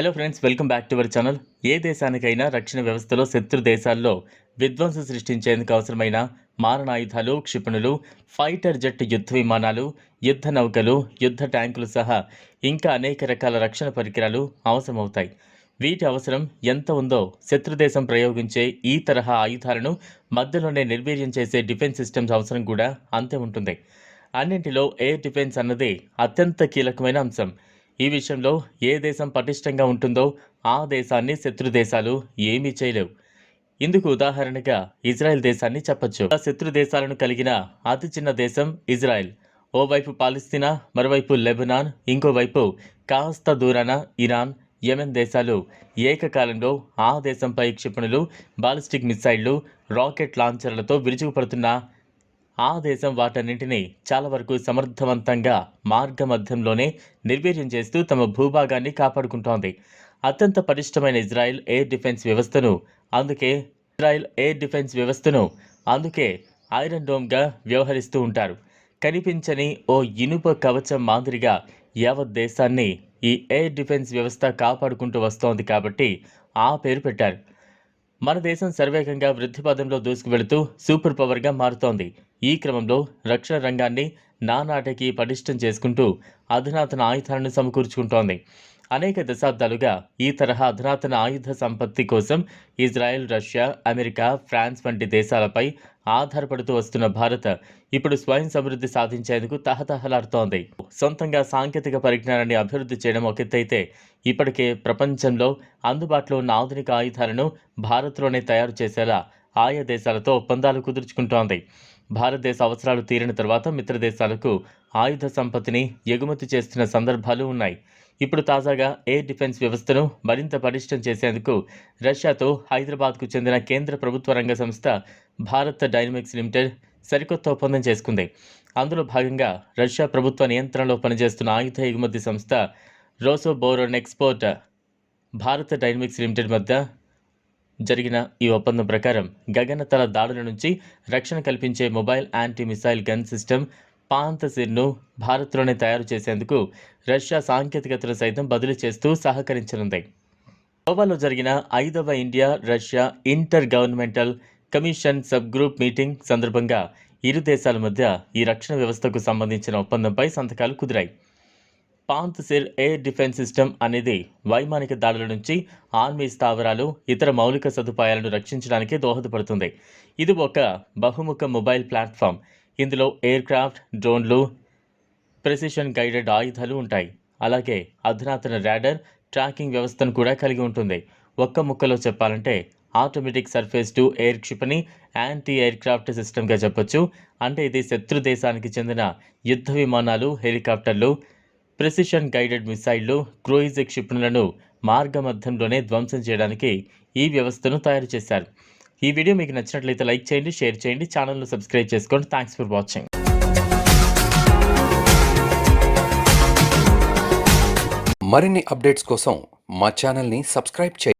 Hello friends welcome back to our channel ఏ దేశానికైనా రక్షణ వ్యవస్థలో శత్రు దేశాల్లో విధ్వంసం సృష్టించేందుకు అవసరమైన మారణాయుధాలు క్షిపణులు ఫైటర్ జెట్ యుద్ధ విమానాలు యుద్ధ నౌకలు యుద్ధ ట్యాంకులు సహా ఇంకా అనేక రకాల రక్షణ పరికరాలు అవసరమవుతాయి. వీటి అవసరం ఎంత ఉందో శత్రుదేశం ప్రయోగించే ఈ తరహా ఆయుధాలను మధ్యలోనే నిర్వీర్యం చేసే డిఫెన్స్ సిస్టమ్స్ అవసరం కూడా అంతే ఉంటుంది. అన్నింటిలో ఎయిర్ డిఫెన్స్ అన్నది అత్యంత కీలకమైన అంశం. ఈ విషయంలో ఏ దేశం పటిష్టంగా ఉంటుందో ఆ దేశాన్ని శత్రు దేశాలు ఏమీ చేయలేవు. ఇందుకు ఉదాహరణగా ఇజ్రాయెల్ దేశాన్ని చెప్పొచ్చు. ఆ శత్రు దేశాలను కలిగిన అతి చిన్న దేశం ఇజ్రాయెల్. ఓవైపు పాలిస్తీనా మరోవైపు లెబనాన్ ఇంకోవైపు కాస్త దూరాన ఇరాన్ యెమెన్ దేశాలు ఏకకాలంలో ఆ దేశంపై క్షిపణులు బాలిస్టిక్ మిసైళ్ళు రాకెట్ లాంచర్లతో విరుచుకుపడుతున్న ఆ దేశం వాటన్నింటినీ చాలా వరకు సమర్థవంతంగా మార్గమధ్యంలోనే నిర్వీర్యం చేస్తూ తమ భూభాగాన్ని కాపాడుకుంటోంది. అత్యంత పటిష్టమైన ఇజ్రాయెల్ ఎయిర్ డిఫెన్స్ వ్యవస్థను అందుకే ఇజ్రాయెల్ ఎయిర్ డిఫెన్స్ వ్యవస్థను అందుకే ఐరన్ డోమ్గా వ్యవహరిస్తూ ఉంటారు. కనిపించని ఓ ఇనుప కవచం మాదిరిగా యావత్ దేశాన్ని ఈ ఎయిర్ డిఫెన్స్ వ్యవస్థ కాపాడుకుంటూ వస్తోంది కాబట్టి ఆ పేరు పెట్టారు. మన దేశం సర్వేగంగా వృద్ధి పదంలో దూసుకువెళుతూ సూపర్ పవర్గా మారుతోంది. ఈ క్రమంలో రక్షణ రంగాన్ని నానాటికి పటిష్టం చేసుకుంటూ అధునాతన ఆయుధాలను సమకూర్చుకుంటోంది. అనేక దశాబ్దాలుగా ఈ తరహా అధునాతన ఆయుధ సంపత్తి కోసం ఇజ్రాయెల్ రష్యా అమెరికా ఫ్రాన్స్ వంటి దేశాలపై ఆధారపడుతూ వస్తున్న భారత్ ఇప్పుడు స్వయం సమృద్ధి సాధించేందుకు తహతహలాడుతోంది. సొంతంగా సాంకేతిక పరిజ్ఞానాన్ని అభివృద్ధి చేయడం ఒక ఎత్తైతే ఇప్పటికే ప్రపంచంలో అందుబాటులో ఉన్న ఆధునిక ఆయుధాలను భారత్లోనే తయారు చేసేలా ఆయా దేశాలతో ఒప్పందాలు కుదుర్చుకుంటోంది. భారతదేశ అవసరాలు తీరిన తర్వాత మిత్ర దేశాలకు ఆయుధ సంపత్తిని ఎగుమతి చేస్తున్న సందర్భాలు ఉన్నాయి. ఇప్పుడు తాజాగా ఎయిర్ డిఫెన్స్ వ్యవస్థను మరింత పటిష్టం చేసేందుకు రష్యాతో హైదరాబాద్కు చెందిన కేంద్ర ప్రభుత్వ రంగ సంస్థ భారత్ డైనమిక్స్ లిమిటెడ్ సరికొత్త ఒప్పందం చేసుకుంది. అందులో భాగంగా రష్యా ప్రభుత్వ నియంత్రణలో పనిచేస్తున్న ఆయుధ ఎగుమతి సంస్థ Rosoboronexport Bharat dynamics limited మధ్య జరిగిన ఈ ఒప్పందం ప్రకారం గగనతల దాడుల నుంచి రక్షణ కల్పించే mobile anti missile gun system పాంతసిర్ను భారత్లోనే తయారు చేసేందుకు రష్యా సాంకేతికతను సైతం బదిలీ చేస్తూ సహకరించనుంది. గోవాలో జరిగిన ఐదవ India Russia intergovernmental commission sub group meeting సందర్భంగా ఇరు దేశాల మధ్య ఈ రక్షణ వ్యవస్థకు సంబంధించిన ఒప్పందంపై సంతకాలు కుదిరాయి. పాంత్సిర్ ఎయిర్ డిఫెన్స్ సిస్టమ్ అనేది వైమానిక దాడుల నుంచి ఆర్మీ స్థావరాలు ఇతర మౌలిక సదుపాయాలను రక్షించడానికి దోహదపడుతుంది. ఇది ఒక బహుముఖ మొబైల్ ప్లాట్ఫామ్. ఇందులో ఎయిర్ క్రాఫ్ట్ డ్రోన్లు ప్రెసిషన్ గైడెడ్ ఆయుధాలు ఉంటాయి. అలాగే అధునాతన ర్యాడర్ ట్రాకింగ్ వ్యవస్థను కూడా కలిగి ఉంటుంది. ఒక్క ముక్కలో చెప్పాలంటే ఆటోమేటిక్ సర్ఫేస్ టు ఎయిర్ క్షిపణి యాంటీ ఎయిర్ క్రాఫ్ట్ సిస్టమ్గా చెప్పొచ్చు. అంటే ఇది శత్రు దేశానికి చెందిన యుద్ధ విమానాలు హెలికాప్టర్లు ప్రెసిషన్ గైడెడ్ మిసైళ్ళు క్రూయిజ్ క్షిపణులను మార్గమధ్యంలోనే ధ్వంసం చేయడానికి ఈ వ్యవస్థను తయారు చేశారు. ఈ వీడియో మీకు నచ్చినట్లయితే లైక్ చేయండి షేర్ చేయండి ఛానల్ను సబ్స్క్రైబ్ చేసుకోండి. థ్యాంక్స్ ఫర్ వాచింగ్ మరిన్ని అప్డేట్స్ కోసం మా ఛానల్ని సబ్స్క్రైబ్ చేయండి.